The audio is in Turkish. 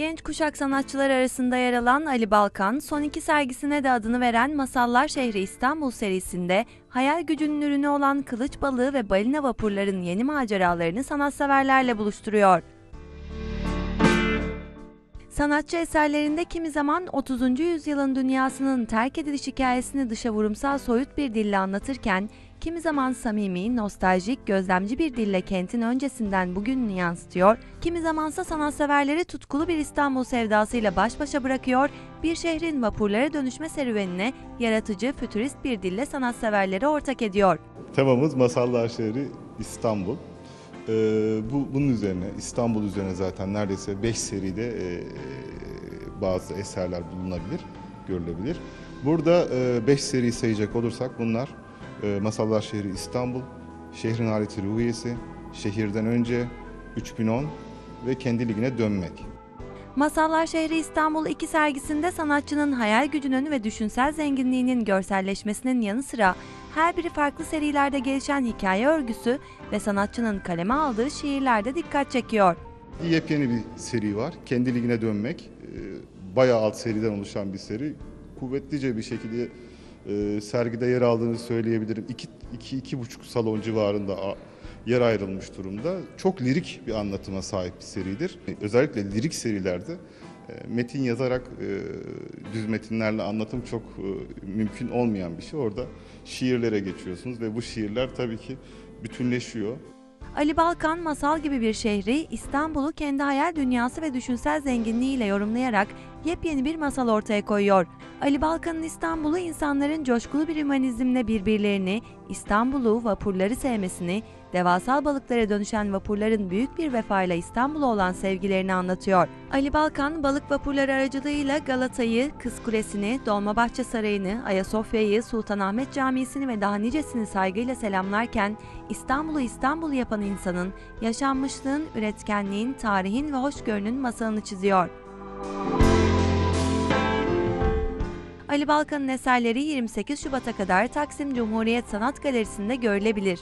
Genç kuşak sanatçılar arasında yer alan Ali Balkan, son iki sergisine de adını veren Masallar Şehri İstanbul serisinde hayal gücünün ürünü olan kılıç balığı ve balina vapurların yeni maceralarını sanatseverlerle buluşturuyor. Sanatçı eserlerinde kimi zaman 30. yüzyılın dünyasının terk ediliş hikayesini dışa vurumsal soyut bir dille anlatırken, kimi zaman samimi, nostaljik, gözlemci bir dille kentin öncesinden bugününü yansıtıyor, kimi zamansa sanatseverleri tutkulu bir İstanbul sevdasıyla baş başa bırakıyor, bir şehrin vapurlara dönüşme serüvenine yaratıcı, fütürist bir dille sanatseverleri ortak ediyor. Temamız Masallar Şehri İstanbul. Ee, bu bunun üzerine İstanbul üzerine zaten neredeyse 5 seride e, bazı eserler bulunabilir, görülebilir. Burada 5 seri sayacak olursak bunlar e, Masallar Şehri İstanbul, Şehrin Aleti Ruhiyesi, Şehirden Önce, 3010 ve Kendi Ligine Dönmek. Masallar Şehri İstanbul 2 sergisinde sanatçının hayal gücünün ve düşünsel zenginliğinin görselleşmesinin yanı sıra her biri farklı serilerde gelişen hikaye örgüsü ve sanatçının kaleme aldığı şiirlerde dikkat çekiyor. Yepyeni bir seri var. Kendi Ligine Dönmek. Ee, Bayağı alt seriden oluşan bir seri. Kuvvetlice bir şekilde e, sergide yer aldığını söyleyebilirim. 2 iki, iki buçuk salon civarında yer ayrılmış durumda. Çok lirik bir anlatıma sahip bir seridir. Özellikle lirik serilerde e, metin yazarak e, düz metinlerle anlatım çok e, mümkün olmayan bir şey. Orada şiirlere geçiyorsunuz ve bu şiirler tabii ki bütünleşiyor. Ali Balkan masal gibi bir şehri İstanbul'u kendi hayal dünyası ve düşünsel zenginliğiyle yorumlayarak yepyeni bir masal ortaya koyuyor. Ali Balkan'ın İstanbul'u insanların coşkulu bir ümanizmle birbirlerini, İstanbul'u, vapurları sevmesini, devasal balıklara dönüşen vapurların büyük bir vefayla İstanbul'a olan sevgilerini anlatıyor. Ali Balkan balık vapurları aracılığıyla Galata'yı, Kız Kulesi'ni, Dolmabahçe Sarayı'nı, Ayasofya'yı, Sultanahmet Camisi'ni ve daha nicesini saygıyla selamlarken İstanbul'u İstanbul yapan insanın, yaşanmışlığın, üretkenliğin, tarihin ve hoşgörünün masalını çiziyor. Ali Balkan'ın eserleri 28 Şubat'a kadar Taksim Cumhuriyet Sanat Galerisi'nde görülebilir.